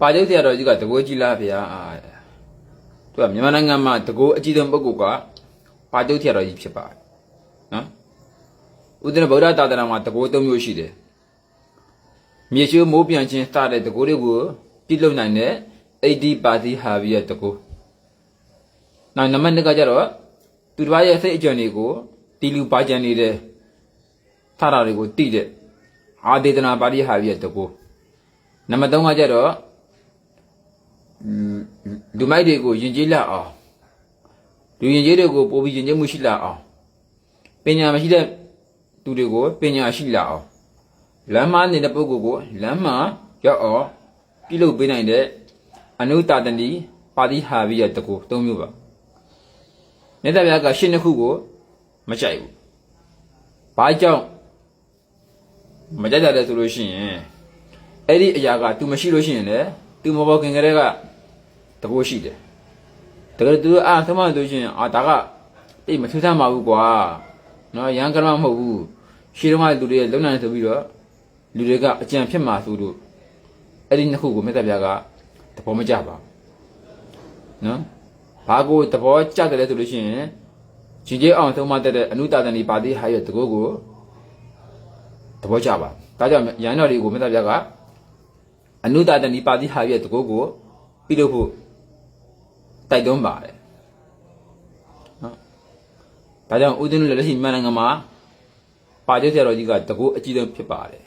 ပါကျုပ်ဆရာတော်ကြီးကတကိုးကြီးလားဗျာသူကမြန်မာနိုင်ငံမှာတကိုးအကြီးဆုံးပုဂ္ဂိုလ်ကပါကျုပ်ဆရာတော်ကြီးဖြစ်ပါတယ်နော်ဥဒ္ဒနဗုဒ္ဓသာသနာမှာတကိုး၃မျိုးရှိတယ်မြေရှိုးမိုးပြန်ခြင်းစတဲ့တကိုးတွေကိုပြစ်လုံနိုင်တဲ့အိဒီပါတိဟာဘီရဲ့တကိုးနောက်နံပါတ်2ကကြတော့သူတစ်ပါးရဲ့စိတ်အကြံတွေကိုတီလူပါကြံနေတဲ့ထတာတွေကိုတိတဲ့အာဒေသနာပါတိဟာဘီရဲ့တကိုးနံပါတ်3ကကြတော့ လူမိုက်တွေကိုယဉ်ကျေးလာအောင်လူယဉ်ကျေးတွေကိုပို့ပြီးယဉ်ကျေးမှုရှိလာအောင်ပညာမရှိတဲ့သူတွေကိုပညာရှိလာအောင်လမ်းမနေတဲ့ပုဂ္ဂိုလ်ကိုလမ်းမရောက်အောင်ပြုလုပ်ပေးနိုင်တဲ့အနုတာတဏီပါတိဟာဘိယတကူသုံးမျိုးပါမြတ်စွာဘုရားကရှင်းနှစ်ခုကိုမကြိုက်ဘူးဘာကြောင့်မကြိုက်တယ်လဲဆိုလို့ရှိရင်အဲ့ဒီအရာက तू မရှိလို့ရှိရင်လေ तू မဘောခင်ကလေးကတဘောရှိတယ်တကယ်သူအာသမန်တို့ချင်းအာဒါကတိတ်မထူးဆန်းပါဘူးကွာနော်ရန်ကရမမဟုတ်ဘူးရှေးတုန်းကလူတွေလုံနိုင်ဆိုပြီးတော့လူတွေကအကြံဖြစ်မှာဆိုလို့အဲ့ဒီနှစ်ခုကိုမြတ်စွာဘုရားကသဘောမကျပါဘူးနော်ဘာကိုသဘောကျတယ်လဲဆိုလို့ရှိရင်ဂျင်ကျေးအောင်သုံးမတက်တဲ့အနုတာတဏီပါတိဟာရဲ့တကောကိုသဘောကျပါဒါကြောင့်ရန်တော်တွေကိုမြတ်စွာဘုရားက အနုတာတဏီပါတိဟာရဲ့တကောကိုပြုလုပ်ဖို့တိုက်တွန်းပါတယ်နော်ဒါကြောင့်ဦးဇင်းတို့လည်းလက်ရှိမြန်မာနိုင်ငံမှာပါကျဆရာတော်ကြီးကတကူအကြီးဆုံးဖြစ်ပါတယ်